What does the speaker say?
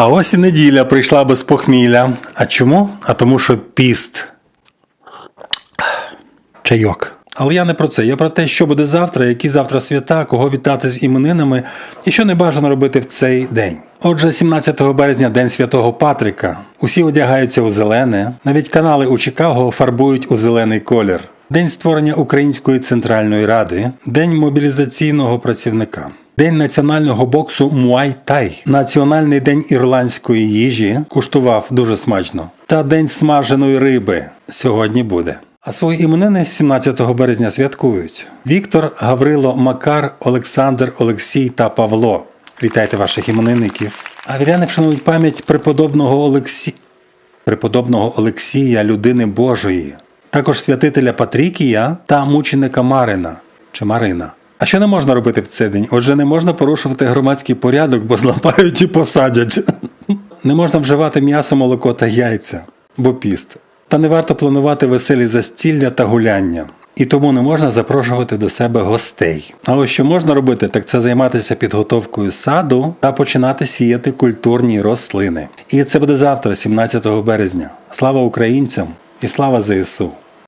А ось і неділя прийшла без похмілля. А чому? А тому, що піст. Чайок. Але я не про це. Я про те, що буде завтра, які завтра свята, кого вітати з іменинами і що не бажано робити в цей день. Отже, 17 березня День Святого Патрика. Усі одягаються у зелене, навіть канали у Чикаго фарбують у зелений колір. День створення Української центральної ради, День мобілізаційного працівника. День національного боксу Муай Тай, Національний день ірландської їжі куштував дуже смачно. Та день смаженої риби сьогодні буде. А свої іменини 17 березня святкують Віктор, Гаврило, Макар, Олександр, Олексій та Павло. Вітайте ваших іменинників. А віряни вшанують пам'ять преподобного Олексі... преподобного Олексія, людини Божої, також святителя Патрікія та мученика Марина чи Марина. А що не можна робити в цей день? Отже, не можна порушувати громадський порядок, бо зламають і посадять. Не можна вживати м'ясо, молоко та яйця, бо піст. Та не варто планувати веселі застілля та гуляння. І тому не можна запрошувати до себе гостей. А ось що можна робити, так це займатися підготовкою саду та починати сіяти культурні рослини. І це буде завтра, 17 березня. Слава українцям і слава ЗСУ!